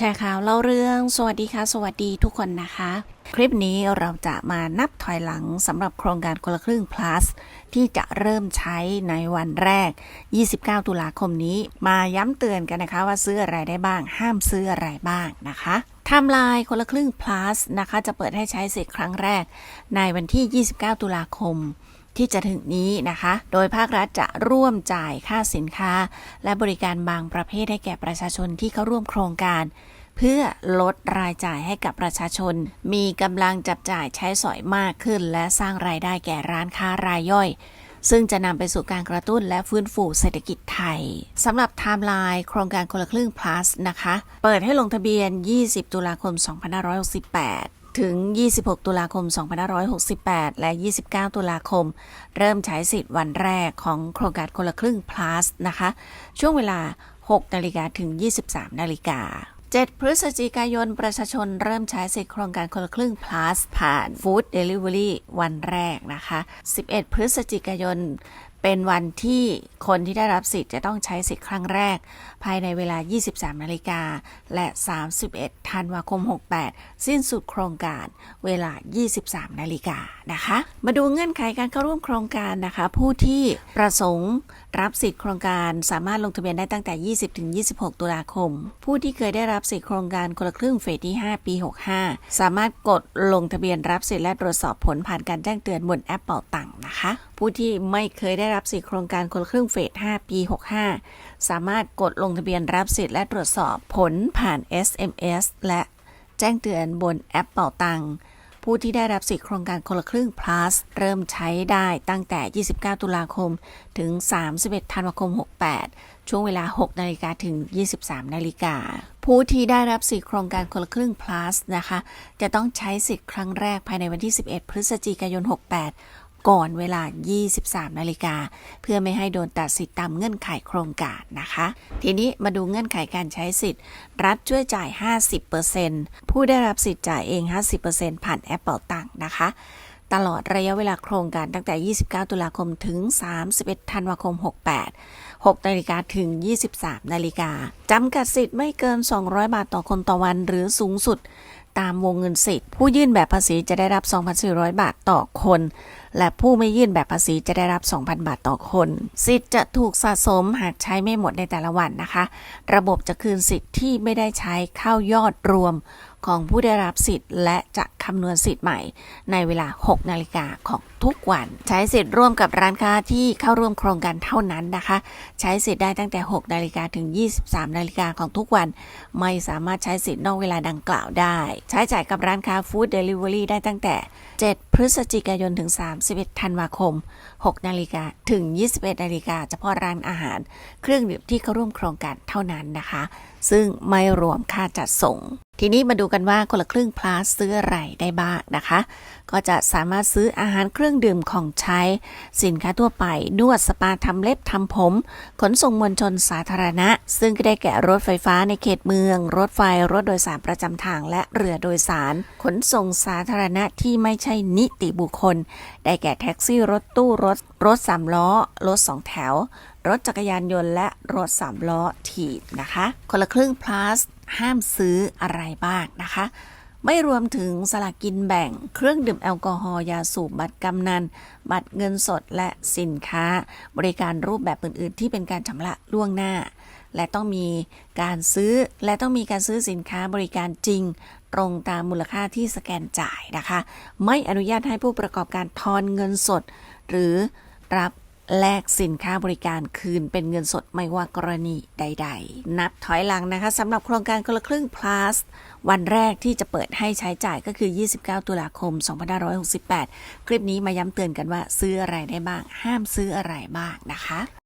แชร์ข่าวเล่าเรื่อง สวัสดีค่ะ สวัสดีทุกคนนะคะ คลิปนี้เราจะมานับถอยหลังสำหรับโครงการคนละครึ่ง plus ที่จะเริ่มใช้ในวันแรก 29 ตุลาคมนี้ มาย้ำเตือนกันนะคะว่าซื้ออะไรได้บ้าง ห้ามซื้ออะไรบ้างนะคะไทม์ไลน์คนละครึ่ง plus นะคะ จะเปิดให้ใช้สิทธิ์ครั้งแรก ในวันที่ 29 ตุลาคม ที่จะถึงนี้นะคะ โดยภาครัฐจะร่วมจ่ายค่าสินค้า และบริการบางประเภทให้แก่ประชาชนที่เข้าร่วมโครงการ เพื่อลดรายจ่ายให้กับประชาชน มีกำลังจับจ่ายใช้สอยมากขึ้น และสร้างรายได้แก่ร้านค้ารายย่อยซึ่งจะนำไปสู่การกระตุ้นและฟื้นฟูเศรษฐกิจไทยสำหรับไทม์ไลน์โครงการคนละครึ่ง plus นะคะ เปิดให้ลงทะเบียน 20 ตุลาคม 2568 ถึง 26 ตุลาคม 2568 และ 29 ตุลาคม เริ่มใช้สิทธิ์วันแรกของโครงการคนละครึ่ง plus นะคะ ช่วงเวลา 6 นาฬิกาถึง 23 นาฬิกา7 พฤศจิกายน ประชาชนเริ่มใช้สิทธิโครงการคนละครึ่ง plus ผ่าน Food Delivery วันแรกนะคะ 11 พฤศจิกายนเป็นวันที่คนที่ได้รับสิทธิ์จะต้องใช้สิทธิ์ครั้งแรก ภายในเวลา 23 นาฬิกา และ 31 ธันวาคม 68 สิ้นสุดโครงการเวลา 23 นาฬิกานะคะ มาดูเงื่อนไขการเข้าร่วมโครงการนะคะ ผู้ที่ประสงค์รับสิทธิ์โครงการสามารถลงทะเบียนได้ตั้งแต่ 20 ถึง 26 ตุลาคม ผู้ที่เคยได้รับสิทธิ์โครงการคนละครึ่งเฟสที่ 5 ปี 65 สามารถกดลงทะเบียนรับสิทธิ์และตรวจสอบผลผ่านการแจ้งเตือนบนแอปเป่าตังค์นะคะ ผู้ที่ไม่เคยได้รับสิทธิโครงการคนละครึ่งเฟส 5 ปี 65 สามารถกดลงทะเบียนรับสิทธิ์และตรวจสอบผลผ่าน SMS และแจ้งเตือนบนแอปเป่าตังค์ผู้ที่ได้รับสิทธิโครงการคนละครึ่ง plus เริ่มใช้ได้ตั้งแต่ 29 ตุลาคม ถึง 31 ธันวาคม 68 ช่วงเวลา 6 นาฬิกาถึง 23 นาฬิกา ผู้ที่ได้รับสิทธิโครงการคนละครึ่ง plus นะคะ จะต้องใช้สิทธิ์ครั้งแรกภายในวันที่ 11 พฤศจิกายน 68 ก่อนเวลา 23 นาฬิกา เพื่อไม่ให้โดนตัดสิทธิ์ตามเงื่อนไขโครงการนะคะ ทีนี้มาดูเงื่อนไขการใช้สิทธิ์ รัฐช่วยจ่าย 50%ผู้ได้รับสิทธิ์จ่ายเอง 50%ผ่านแอปเป่าตังค์นะคะ ตลอดระยะเวลาโครงการตั้งแต่ 29 ตุลาคมถึง 31 ธันวาคม 68 6นาฬิกาถึง 23 นาฬิกาจำกัดสิทธิ์ไม่เกิน 200 บาทต่อคนต่อวันหรือสูงสุด ตามวงเงินสิทธิ์ ผู้ยื่นแบบภาษีจะได้รับ 2,400 บาทต่อคนและผู้ไม่ยื่นแบบภาษีจะได้รับ 2,000 บาทต่อคน สิทธิ์จะถูกสะสมหากใช้ไม่หมดในแต่ละวันนะคะ ระบบจะคืนสิทธิ์ที่ไม่ได้ใช้เข้ายอดรวมของผู้ได้รับสิทธิ์และจะคำนวณสิทธิ์ใหม่ ในเวลา 6 นาฬิกาของทุกวัน ใช้สิทธิ์ร่วมกับร้านค้าที่เข้าร่วมโครงการเท่านั้นนะคะ ใช้สิทธิ์ได้ตั้งแต่ 6 นาฬิกาถึง 23 นาฬิกาของทุกวัน ไม่สามารถใช้สิทธิ์นอกเวลาดังกล่าวได้ ใช้จ่ายกับร้านค้าฟู้ดเดลิเวอรี่ได้ตั้งแต่ 7 พฤศจิกายนถึง31 ธันวาคม 6 นาฬิกาถึง 21 นาฬิกาเฉพาะร้านอาหาร เครื่องดื่มที่เข้าร่วมโครงการเท่านั้นนะคะ ซึ่งไม่รวมค่าจัดส่ง ทีนี้มาดูกันว่าคนละครึ่งพลาสซื้ออะไรได้บ้างนะคะ ก็จะสามารถซื้ออาหารเครื่องดื่มของใช้ สินค้าทั่วไป นวดสปาทำเล็บทำผม ขนส่งมวลชนสาธารณะ ซึ่งก็ได้แก่รถไฟฟ้าในเขตเมือง รถไฟรถโดยสารประจำทางและเรือโดยสาร ขนส่งสาธารณะที่ไม่ใช่นิติบุคคล ได้แก่แท็กซี่รถตู้รถรถสามล้อ รถสองแถว รถจักรยานยนต์และรถสามล้อถีบนะคะ คนละครึ่ง plus ห้ามซื้ออะไรบ้างนะคะ ไม่รวมถึงสลากกินแบ่ง เครื่องดื่มแอลกอฮอล์ยาสูบบัตรกำนัน บัตรเงินสดและสินค้า บริการรูปแบบอื่น ๆ ที่เป็นการชำระล่วงหน้า และต้องมีการซื้อและต้องมีการซื้อสินค้าบริการจริงตรงตามมูลค่าที่สแกนจ่ายนะคะ ไม่อนุญาตให้ผู้ประกอบการทอนเงินสด หรือ รับแลกสินค้าบริการคืนเป็นเงินสดไม่ว่ากรณีใด ๆ นับถอยหลังนะคะสำหรับโครงการคนละครึ่ง plus วันแรกที่จะเปิดให้ใช้จ่ายก็คือ 29 ตุลาคม 2568 คลิปนี้มาย้ำเตือนกันว่าซื้ออะไรได้บ้าง ห้ามซื้ออะไรบ้างนะคะ